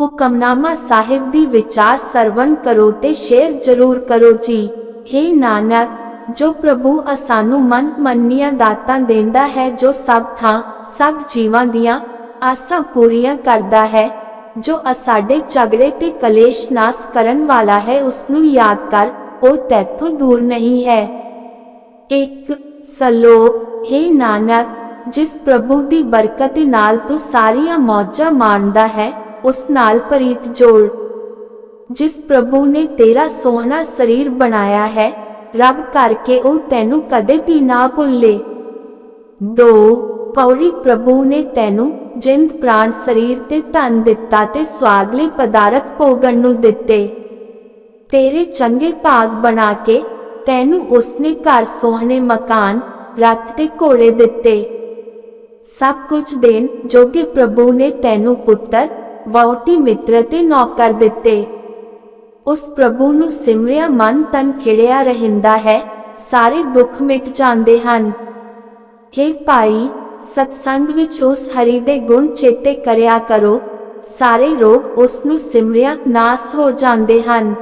ਹੁਕਮਨਾਮਾ ਸਾਹਿਬ ਦੀ ਵਿਚਾਰ ਸਰਵਣ ਕਰੋ ਤੇ ਸ਼ੇਅਰ ਜ਼ਰੂਰ ਕਰੋ ਜੀ। हे ਨਾਨਕ, ਜੋ ਪ੍ਰਭੂ ਅਸਾਨੂੰ ਮਨ ਮੰਨੀਆਂ ਦਾਤਾਂ ਦਿੰਦਾ ਹੈ, ਜੋ ਸਭ ਥਾਂ, ਸਭ ਜੀਵਾਂ ਦੀਆਂ ਆਸਾਂ ਪੂਰੀਆਂ ਕਰਦਾ ਹੈ, ਜੋ ਅਸਾਡੇ ਝਗੜੇ ਤੇ ਕਲੇਸ਼ ਨਾਸ ਕਰਨ ਵਾਲਾ ਹੈ ਉਸ ਨੂੰ ਯਾਦ ਕਰ, ਉਹ ਤੇਥੋਂ ਦੂਰ ਨਹੀਂ ਹੈ। ਇੱਕ ਸਲੋਕ, ਹੈ ਨਾਨਕ, ਜਿਸ ਪ੍ਰਭੂ ਦੀ ਬਰਕਤ ਨਾਲ ਤੂੰ ਸਾਰੀਆਂ ਮੌਜਾਂ ਮਾਣਦਾ ਹੈ ਉਸ ਨਾਲ ਪ੍ਰੀਤ ਜੋੜ। ਜਿਸ ਪ੍ਰਭੂ ਨੇ ਤੇਰਾ ਸੋਹਣਾ ਸਰੀਰ ਬਣਾਇਆ ਹੈ, ਰੱਬ ਕਰਕੇ ਉਹ ਤੈਨੂੰ ਕਦੇ ਵੀ ਨਾ ਭੁੱਲੇ। ਦੋ, ਪੌੜੀ ਪ੍ਰਭੂ ਨੇ ਤੈਨੂੰ ਜਿੰਦ ਪ੍ਰਾਣ ਸਰੀਰ ਤੇ ਧਨ ਦਿੱਤਾ ਤੇ ਸਵਾਦਲੇ ਪਦਾਰਥ ਭੋਗਣ ਨੂੰ ਦਿੱਤੇ। ਤੇਰੇ ਚੰਗੇ ਭਾਗ ਬਣਾ ਕੇ ਤੈਨੂੰ ਉਸਨੇ ਘਰ ਸੋਹਣੇ ਮਕਾਨ, ਰੱਥ ਤੇ ਘੋੜੇ ਦਿੱਤੇ। ਸਭ ਕੁਝ ਦੇਣ ਜੋਗੇ ਪ੍ਰਭੂ ਨੇ ਤੈਨੂੰ ਪੁੱਤਰ ਵਹੁਟੀ ਮਿੱਤਰ ਤੇ ਨੌਕਰ ਦਿੱਤੇ। ਉਸ ਪ੍ਰਭੂ ਨੂੰ ਸਿਮਰਿਆ ਮਨ ਤਨ ਖਿੜਿਆ ਰਹਿੰਦਾ ਹੈ, ਸਾਰੇ ਦੁੱਖ ਮਿਟ ਜਾਂਦੇ ਹਨ। हे ਭਾਈ, ਸਤਸੰਗ ਵਿੱਚ ਉਸ ਹਰੀ ਦੇ ਗੁਣ ਚੇਤੇ ਕਰਿਆ ਕਰੋ, ਸਾਰੇ ਰੋਗ ਉਸ ਨੂੰ ਸਿਮਰਿਆ ਨਾਸ ਹੋ ਜਾਂਦੇ ਹਨ।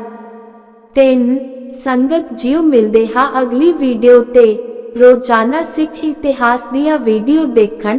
ਤਿੰਨ, ਸੰਗਤ ਜੀਓ ਮਿਲਦੇ ਹਾਂ ਅਗਲੀ ਵੀਡੀਓ ਤੇ। ਰੋਜ਼ਾਨਾ ਸਿੱਖ ਇਤਿਹਾਸ ਦੀਆਂ ਵੀਡੀਓ ਦੇਖਣ